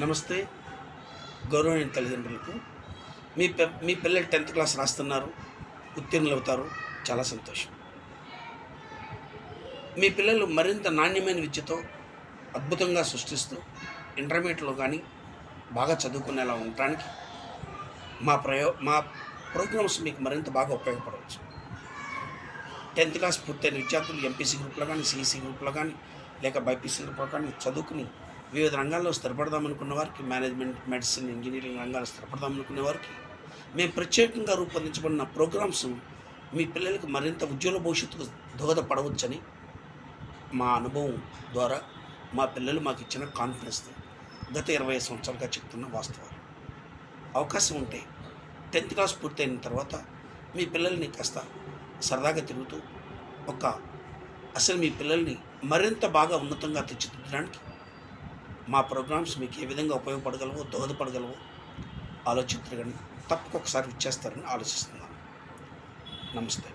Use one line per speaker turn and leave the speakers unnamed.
నమస్తే. గౌరవనీయ తల్లిదండ్రులకు. మీ పె మీ పిల్లలు టెన్త్ క్లాస్ రాస్తున్నారు. ఉత్తీర్ణులు అవుతారు. చాలా సంతోషం. మీ పిల్లలు మరింత నాణ్యమైన విద్యతో అద్భుతంగా సృష్టిస్తూ ఇంటర్మీడియట్లో కానీ బాగా చదువుకునేలా ఉండటానికి మా ప్రయో మా ప్రోగ్రామ్స్ మీకు మరింత బాగా ఉపయోగపడవచ్చు. టెన్త్ క్లాస్ పూర్తయిన విద్యార్థులు ఎంపీసీ గ్రూప్లో కానీ సిఈసీ గ్రూప్లో కానీ లేక బైపీసీ గ్రూప్లో కానీ చదువుకుని వివిధ రంగాల్లో స్థిరపడదాం అనుకున్న వారికి మేనేజ్మెంట్ మెడిసిన్ ఇంజనీరింగ్ రంగాల్లో స్థిరపడదాం అనుకునే వారికి మేము ప్రత్యేకంగా రూపొందించబడిన ప్రోగ్రామ్స్ మీ పిల్లలకు మరింత ఉజ్వల భవిష్యత్తుకు దోహదపడవచ్చని మా అనుభవం ద్వారా మా పిల్లలు మాకు ఇచ్చిన కాన్ఫిడెన్స్ గత ఇరవై సంవత్సరాలుగా చెప్తున్న వాస్తవాలు. అవకాశం ఉంటే టెన్త్ క్లాస్ పూర్తయిన తర్వాత మీ పిల్లల్ని కాస్త సరదాగా తిరుగుతూ ఒక అసలు మీ పిల్లల్ని మరింత బాగా ఉన్నతంగా తీర్చిదిద్దడానికి మా ప్రోగ్రామ్స్ మీకు ఏ విధంగా ఉపయోగపడగలవో దోహదపడగలవు ఆలోచించగలను తప్పకొకసారి తప్పక ఒకసారి ఇచ్చేస్తారని ఆలోచిస్తున్నాను. నమస్తే.